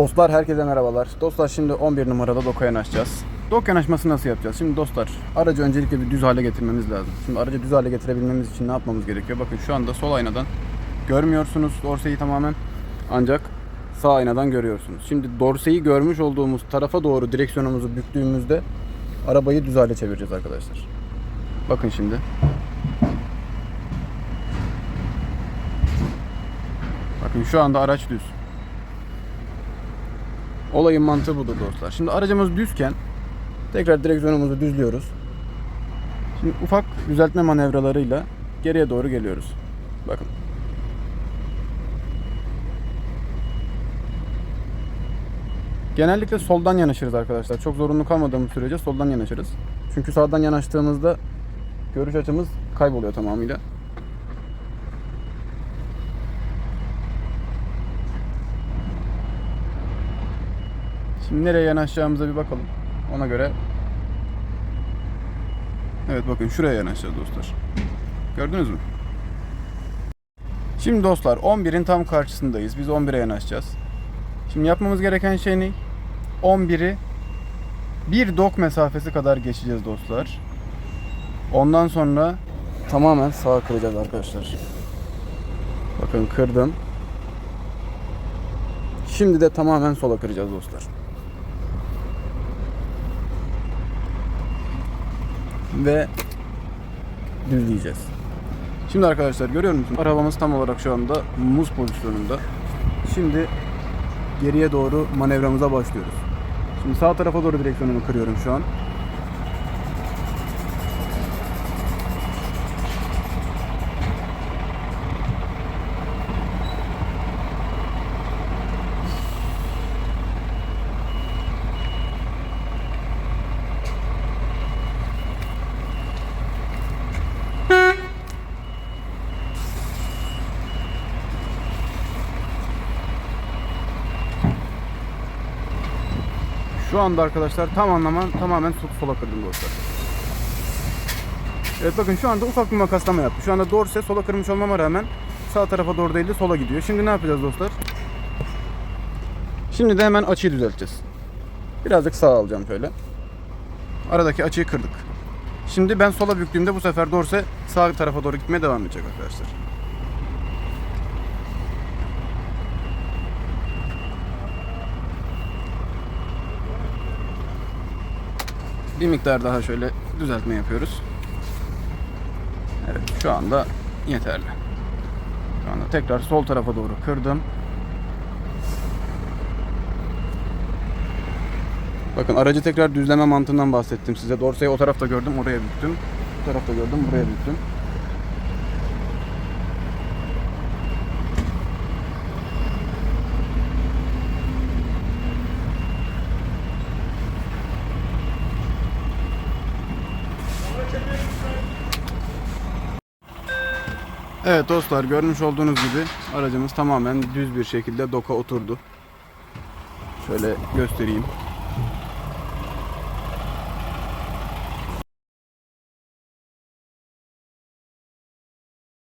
Dostlar herkese merhabalar. Dostlar şimdi 11 numarada doka yanaşacağız. Dok yanaşması nasıl yapacağız? Şimdi dostlar aracı öncelikle bir düz hale getirmemiz lazım. Şimdi aracı düz hale getirebilmemiz için ne yapmamız gerekiyor? Bakın şu anda sol aynadan görmüyorsunuz dorseyi tamamen. Ancak sağ aynadan görüyorsunuz. Şimdi dorseyi görmüş olduğumuz tarafa doğru direksiyonumuzu büktüğümüzde arabayı düz hale çevireceğiz arkadaşlar. Bakın şimdi. Bakın şu anda araç düz. Olayın mantığı budur dostlar. Şimdi aracımız düzken tekrar direksiyonumuzu düzlüyoruz. Şimdi ufak düzeltme manevralarıyla geriye doğru geliyoruz. Bakın. Genellikle soldan yanaşırız arkadaşlar. Çok zorunlu kalmadığımız sürece soldan yanaşırız. Çünkü sağdan yanaştığımızda görüş açımız kayboluyor tamamıyla. Şimdi nereye yanaşacağımıza bir bakalım. Ona göre Evet bakın şuraya yanaşacağız dostlar. Gördünüz mü? Şimdi dostlar 11'in tam karşısındayız. Biz 11'e yanaşacağız. Şimdi yapmamız gereken şey ne? 11'i bir dok mesafesi kadar geçeceğiz dostlar. Ondan sonra tamamen sağa kıracağız arkadaşlar. Bakın kırdım. Şimdi de tamamen sola kıracağız dostlar. Ve düzleyeceğiz. Şimdi arkadaşlar görüyor musunuz? Arabamız tam olarak şu anda muz pozisyonunda. Şimdi geriye doğru manevramıza başlıyoruz. Şimdi sağ tarafa doğru direksiyonumu kırıyorum şu an. Şu anda arkadaşlar tam anlaman tamamen sol- sola kırdım dostlar. Evet bakın şu anda ufak bir makaslama yaptı. Şu anda dorse sola kırmış olmama rağmen sağ tarafa doğru değil de sola gidiyor. Şimdi ne yapacağız dostlar? Şimdi de hemen açıyı düzelteceğiz. Birazcık sağa alacağım şöyle. Aradaki açıyı kırdık. Şimdi ben sola büktüğümde bu sefer dorse sağ tarafa doğru gitmeye devam edecek arkadaşlar. Bir miktar daha şöyle düzeltme yapıyoruz. Evet şu anda yeterli. Şu anda tekrar sol tarafa doğru kırdım. Bakın aracı tekrar düzleme mantığından bahsettim size. Dorseyi o tarafta gördüm oraya büktüm. Bu tarafta gördüm buraya büktüm. Evet dostlar görmüş olduğunuz gibi aracımız tamamen düz bir şekilde doka oturdu. Şöyle göstereyim.